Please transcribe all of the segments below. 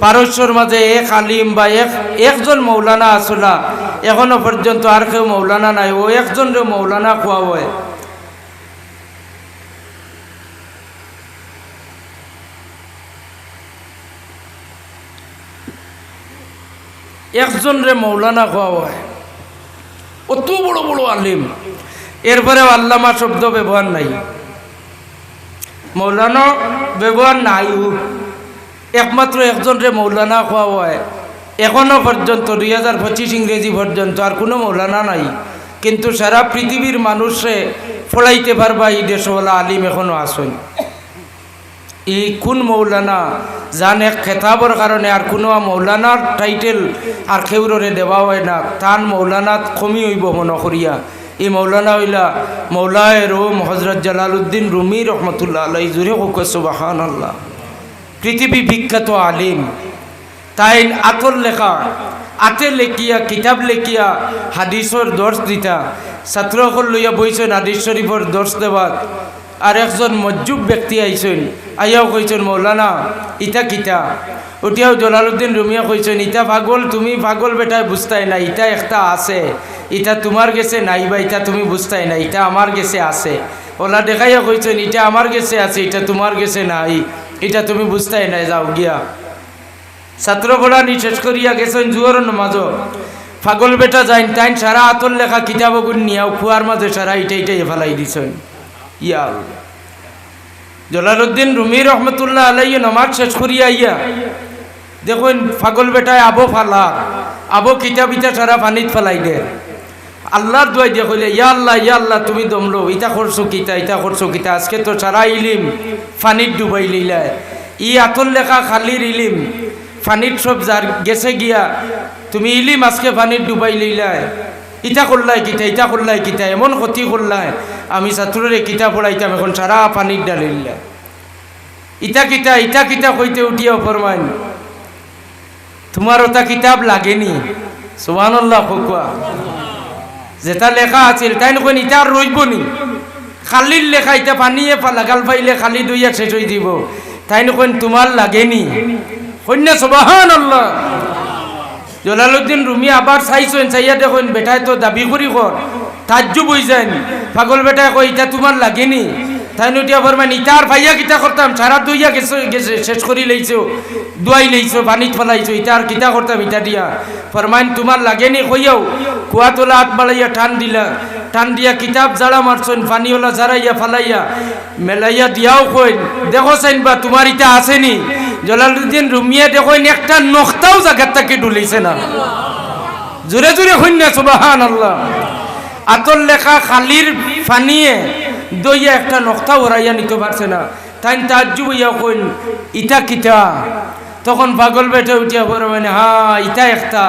পারস্যর মাঝে এক আলিম বা এক, একজন মৌলানা আসলা, এখনও পর্যন্ত আর কেউ মৌলানা নাই, ও একজন রে মৌলানা খোয়া হয়। একজন রে মৌলানা খোয়া হয়। অত বড় বড় আলিম। এরপরেও আল্লামা শব্দ ব্যবহার নাই। মৌলানা ব্যবহার নাই একমাত্র একজন রে মৌলানা খোয়া হয় এখনও পর্যন্ত দুই হাজার পঁচিশ ইংরেজি পর্যন্ত আর কোনো মৌলানা নাই। কিন্তু সারা পৃথিবীর মানুষে ফলাইতে পারবা এই দেশওয়ালা আলিম এখনও আসেন এই কোন মৌলানা? জান এক খেতাবর কারণে আর কোনো মৌলানার টাইটেল আর খেউরে দেওয়া হয় না। তান মৌলানাত কমি হইব মন করিয়া এই মৌলানা হইলা মৌলায় রোম হজরত জালালউদ্দিন রুমি রহমতুল্লাহ আল্লাহ জুড়ে হোক সুবাহান আল্লাহ পৃথিবী বিখ্যাত আলিম। তাই আতর লেখা, আতে লেখিয়া কিতাব লেখিয়া হাদিসর দর্শ দিতা। ছাত্রসকল লইয়া বইছেন হাদিস শরীফর দর্শ দেওয়াত আর একজন মজ্জুব ব্যক্তি আইছেন আইয়াও কইছেন মৌলানা, ইটা কিতা? উঠিয়াও জলালুদ্দিন রুমিয়া কইছেন ইতা পাগল, তুমি পাগল বেটায় বুঝতাই না ইটা একটা আছে। ইটা তোমার গেছে নাই বা ইটা তুমি বুঝতাই না ইটা আমার গেছে আছে। ওলা দেখাইয়া কইছেন ইটা আমার গেছে আছে, ইটা তোমার গেছে নাই। এটা তুমি বুঝতাই নাই, যাও গিয়া। ছাত্র পড়ানি শেষ করিয়া গেছেন জুয়ার মাঝ ফাগল বেটা যাইন, তাইন সারা আতর লেখা কিতাবগুন নিয়াও, খুয়ার মাঝে সারা ইটাই ইটাই ফেলাই দিছেন। ইয়া। জলালুদ্দিন রুমি রহমতুল্লাহ আলাই নমাজ শেষ করিয়া ইয়া দেখুন ফাগল বেটায় আবো ফালা আবো কিতাব ইটা সারা পানিত ফেলাই দে আল্লাহর দোয়াই দিয়ে কইলে, ইয়া আল্লাহ ইয়া আল্লাহ, তুমি দমলো ইটা করছ কিতা ইটা করছ কিতা, আজকে তো সারা ইলিম ফানিত ডুবাই লইলায় ই আতর লেখা খালির ইলিম ফানিত সব যার গেছে গিয়া, তুমি ইলিম আজকে ফানিত ডুবাই লইলায় ইটা করলাই কিতা ইটা করলাই কিতা, এমন ক্ষতি করলাই, আমি ছাত্ররে কিতা পড়াইতাম, এখন সারা পানির ডালিল্লা ইটা কিতা ইটা কিতা কইতে উঠিয়া ফরমাইন, তোমার ওটা কিতাব লাগেনি? সুবহানাল্লাহ ফকুয়া যেটা লেখা আছিল, তাই নকইন, ইটা আর রইব নি। খালির লেখা, ইটা পানিয়ে লাগাল পাইলে খালি দইয়া শেষ হয়ে দিব। তাই নকইন তোমার লাগেনি কন্যা সুবাহান আল্লাহ জলালুদ্দিন রুমি আবার চাইছেন চাইয়া দেখুন বেটায় তো দাবি করি কর তাজ্জু বই যান পাগল বেটায় কই ইটা তোমার লাগেনি তাই নটিয়া ফরমান ইটা আর ভাইয়া কিতা করতাম সারা দুইয়া গেছে শেষ করি লইছো দুয়াই লইছো পানিত ফেলাইছো ইটা আর কিতা করতাম ইটা দিয়া। ফরমাইন তোমার লাগেনি কইয়াও কুয়া তোলা হাত বাড়াইয়া টান দিলা। টান দিয়া কিতাব জাড়া মারছেন পানিওলা জারাইয়া ফালাইয়া। মেলাইয়া দিয়াও কইন, দেখো চাইন বা তোমার ইটা আসেনি জলালুদ্দিন রুমিয়া দেখুন একটা নখতাও জায়গার থেকে ডুলিছে না। জোরে জোরে হইনা সুবাহান আল্লাহ আতর লেখা খালির ফানিয়ে দইয়া একটা নখতা ওরাইয়া নিতে পারছে না। তাই তাজ্জু বইয়া কইন, ইটা কিতা? তখন পাগল বেটে উঠিয়া পড়ে মানে হা ইটা একটা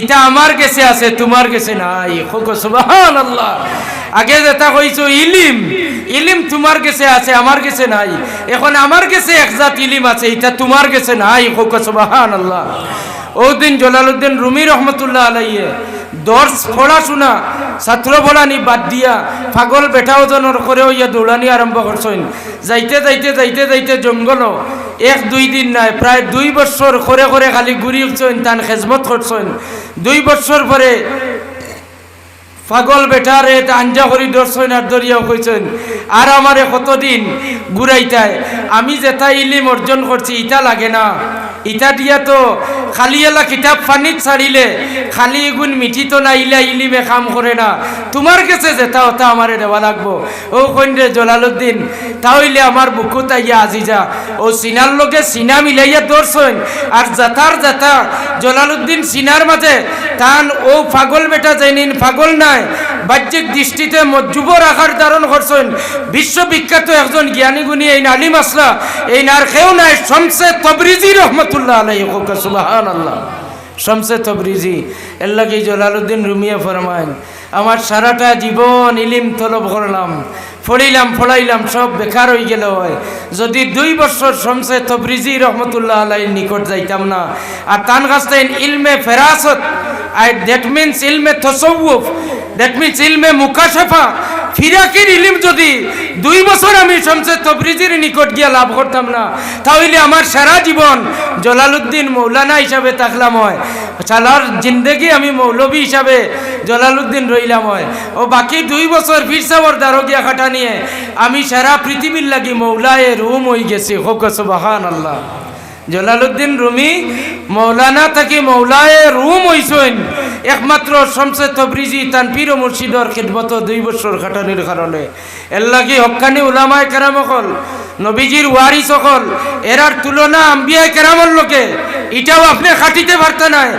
ইটা আমার কাছে আছে, তোমার কাছে নাই। সুবাহান আল্লাহ আগে যেটা কইছো, ইলিম ইলিম তোমার কাছে আছে, আমার কাছে নাই। এখন আমার কাছে একজাত ইলিম আছে এটা তোমার কাছে নাই। খোকো সুবাহান আল্লাহ ওদিন জলালুদ্দিন রুমি রহমতুল্লাহ আলাইয়ে দর্শ পড়াশোনা ছাত্র পড়ানি বাদ দিয়া, পাগল বেটা ওজনের করে ইয়া দৌড়ানি আরম্ভ করছেন। যাইতে যাইতে যাইতে যাইতে জঙ্গল এক, দুই দিন নাই, প্রায় দুই বছর করে করে খালি ঘুরি উঠছেন, তান খেজমত করছেন। দুই বছর পরে পাগল বেটারে আঞ্জা করি দর্শন আর দরিয়াও কইছেন। আর আমারে কতদিন ঘুরাইতায় আমি যেটা ইলিম অর্জন করছি, ইটা লাগে না। ইটা দিয়া তো খালি এলা কিতাব ফানিত ছাড়িলে, খালি এগুন তো না ইলা ইলিমে কাম করে না। তোমার কাছে যেটা ওটা আমারে দেওয়া লাগবো। ও কইন রে জলালুদ্দিন তাহলে আমার বুকু তাইয়া আজি যা। ও সিনার লোকে সিনা মিলাইয়া দর্শন আর জাতার জাতা জলালুদ্দিন সিনার মাঝে, তান ও পাগল বেটা যাইনিন পাগল নাই, বাহ্যিক দৃষ্টিতে যুবর আকার ধারণ করছেন বিশ্ববিখ্যাত একজন জ্ঞানী গুণী এই নালিম আসলা, এই নার কেউ নাই, শমসে তবরিজি রহমতুল্লাহ আলাই সুবাহান আল্লাহ শমসে তবরিজি এল্লাকি জলালুদ্দিন রুমিয়া ফরমান আমার সারাটা জীবন ইলিম তলব করলাম ফড়িলাম ফলাইলাম সব বেকার হয়ে গেল হয়। যদি দুই বছর শমসে তবরিজি রহমতুল্লাহ আলাই নিকট যাইতাম না, আর তান কাছ ইলমে ফেরাসত আই দ্যাট মিনস ইলমে তসৌফ দ্যাট মিনস ইলমে মুকাশাফা ফিরাকির ইলিম যদি দুই বছর আমি শমসে তবরিজির নিকট গিয়া লাভ করতাম না, তাহলে আমার সারা জীবন জলালুদ্দিন মৌলানা হিসাবে থাকলাম হয়। সালার জিন্দেগি আমি মৌলবী হিসাবে জলালুদ্দিন রইলাম হয়। ও বাকি দুই বছর ফিরসাবর দারোগিয়া খাটা নিয়ে আমি সারা পৃথিবীর লাগি মৌলায় রুম হয়ে গেছি। হোক সুবাহান আল্লাহ জলালুদ্দিন রুমি মৌলানা থাকি মৌলায় রুম হইসইন। একমাত্র শমসে তবরিজি তানপির ও মুর্শিদর খিদমত দুই বছর খাটানির কারণে। এর লাগি হকানি উলামায় কেরাম অকল, নবীজির ওয়ারিস অকল, এরার তুলনা আম্বিয়ায় কেরামর লোকে। এটাও আপনি খাটিতে পারতে নাই।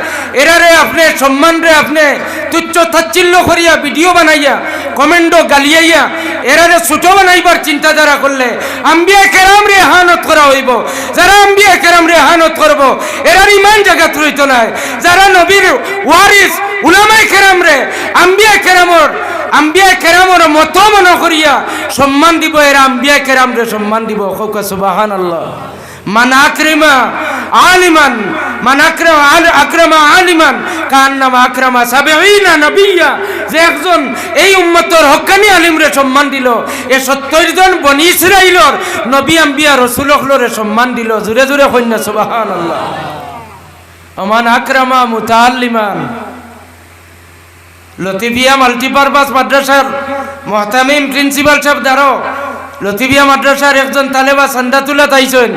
এরারে আপনি সম্মান রে আপনি তুচ্ছ তাচ্ছিল্য করিয়া ভিডিও বানাইয়া কমেন্ডো গালিয়াইয়া, এরারে ছোট বানাইবার চিন্তাধারা করলে আম্বিয়া কেরাম রে হানত করা হইব। যারা আম্বিয়া কেরাম রে হানত করব, এরার ইমান জায়গাত রইত নাই। যারা নবীর ওয়ারিস উলামাই কেরাম রে আম্বিয়া কেরামর আম্বিয়া কেরামর মত মনে করিয়া সম্মান দিব, এরা আম্বিয়া কেরাম সম্মান দিব। সুবাহান আল্লাহ মান আক্রিমা আলিমান, মান আক্রম আক্রমা আলিমান, কান্নামা আক্রমা সাবেঈনা নবিয়া যে একজন এই উম্মতর হক্কানি আলিমরে সম্মান দিল, এ সত্তর জন বনি নবী, আম্বিয়া রসুলরে সম্মান দিল। জুড়ে জুড়ে কন্যা সুবাহান আল্লাহ অমান আক্রমা মুতাল্লিমান লতিফিয়া মাল্টিপারপাস মাদ্রাসার মহতামিম প্রিন্সিপাল সাহেব দাঁড়ো লতিফিয়া মাদ্রাসার একজন তালেবা সান্দাতুল্লা তাইছেন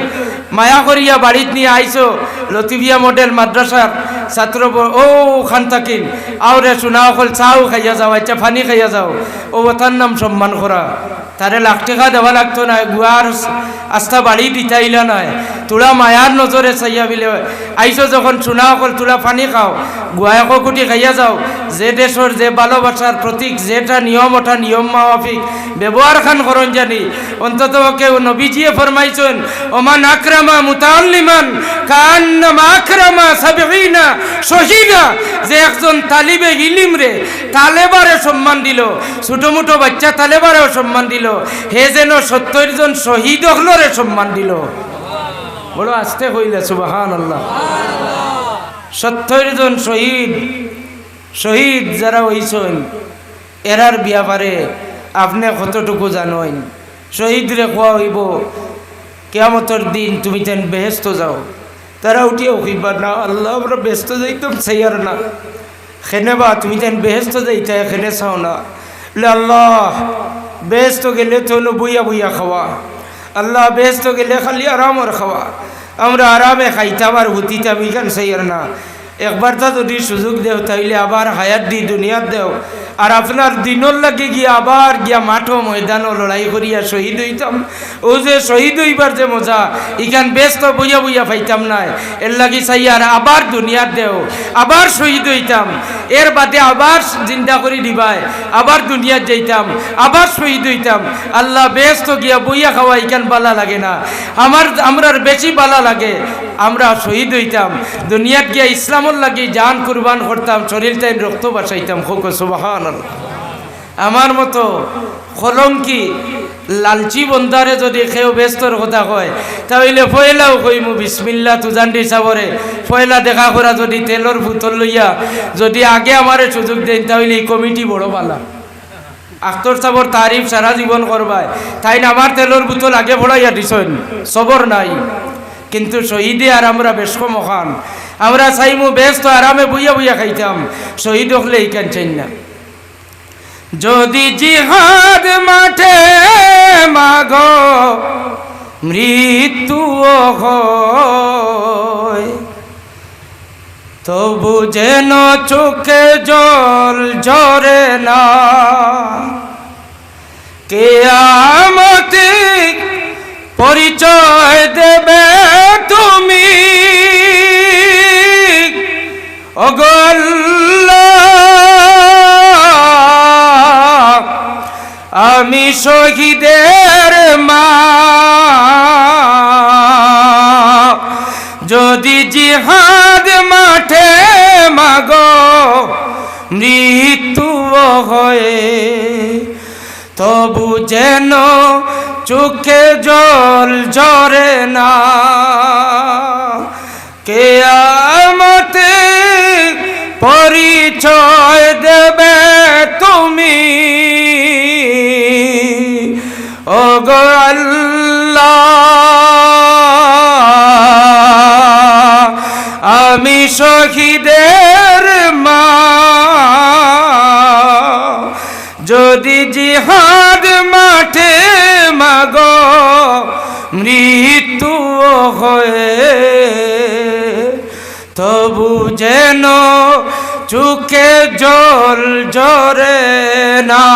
মায়া করিয়া বাড়িত নিয়ে আইসো। লতিফিয়া মডেল মাদ্রাসার ছাত্র ও খান থাকিন আওরে শোনা অকল চাও খাইয়া যাও আচ্ছা ফানি খাইয়া যাও। ও তার নাম সম্মান করা। তারে লাখ টাকা দেওয়া লাগতো না গুয়ার আস্থা বাড়ি দিতাইলা নাই। তোরা মায়ার নজরে চাইয়া বিলে আইসো যখন চুনা অকল তোরা পানি খাও গুয়ায় কুটি খাইয়া যাও। যে দেশের যে ভালোবাসার প্রতীক যেটা নিয়ম ওঠা নিয়ম মাফিক ব্যবহার খান করন জানি। অন্তত কেউ নবীজিয়ে ফরমাইছেন ওমান আক্রামা মুতাল্লিমান, কান্নামা আক্রামা সাবিনা শহীদা যে একজন তালিবে ইলিম রে তালেবারে সম্মান দিল। ছোট মোটো বাচ্চা তালেবারেও সম্মান দিল। হে যেন সত্তর জন শহীদ হলরে সম্মান দিল। বড় আস্তে কইলে সুবাহান আল্লাহ সত্তর জন শহীদ শহীদ যারা হইছেন, এরার ব্যাপারে আপনি কতটুকু জানেন শহীদরে কোয়া হইব, কেয়ামতর দিন তুমি তেন বেহেস্ত যাও। তারা উঠিয়ে কইবা, না, আল্লাহ, আমরা ব্যস্ত যাইতাম সেইয়ার না। খেনে বা তুমি তেন বেহেস্ত যাইতে, এখানে চাও না। আল্লাহ বেহেস্ত গেলে তো হলো বইয়া বইয়া খাওয়া। আল্লাহ বেস্ত গেলে খালি আরামর খাওয়া। আমরা আরামে খাইতাম আর হুতিতাম ইখান আর না। একবার তা যদি সুযোগ দেও, তাইলে আবার হায়াত দি দুনিয়াত দেও। আর আপনার দিনর লাগে গিয়ে আবার গিয়া মাঠো ময়দানও লড়াই করিয়া শহীদ হইতাম। ও যে শহীদ হইবার যে মজা, ইখান ব্যস্ত বইয়া বইয়া পাইতাম নাই এর লাগি চাই আবার দুনিয়াত দেও, আবার শহীদ হইতাম। এর বাদে আবার চিন্তা করি দিবাই, আবার দুনিয়াত যাইতাম, আবার শহীদ হইতাম। আল্লাহ ব্যস্ত গিয়া বইয়া খাওয়া ইখান বালা লাগে না। আমার, আমরার বেশি বালা লাগে, আমরা শহীদ হইতাম। দুনিয়াত গিয়া ইসলামর লাগি জান কুরবান করতাম, শরীর তাই রক্ত বাঁচাইতাম। খোক সুবাহান। আমার মতো কলঙ্কি লালচি বন্ধারে যদি কেউ ব্যস্তর কথা কয়, তাহলে পয়লাও কইমু বিসমিল্লা তুজান্ডি চাবরে পয়লা দেখা করা যদি তেলর বোতল লইয়া যদি আগে আমারে সুযোগ দেন, তাহলে এই কমিটি বড় বালা। আখতর সাবর তারিফ সারা জীবন করবায় তাই না আমার তেলর বোতল আগে ভরাইয়া দিছেন সবর নাই। কিন্তু শহীদে আর আমরা বেশ কম খান আমরা চাইমু বেশ তো আরামে বইয়া বইয়া খাইতাম। শহীদ হলে এইখান চাই না। যদি জিহাদ মাঠে মাগ মৃত্যু তবু যেন চোখে জল ঝরে না কে আমাকে পরিচয় দেবে তুমি। অগল্লা যেন চোখে জল ঝরে না। কে আমতে পরিচয় দেবে তুমি। আমি শহীদের মা। যদি যেন চুকে জল জরে না।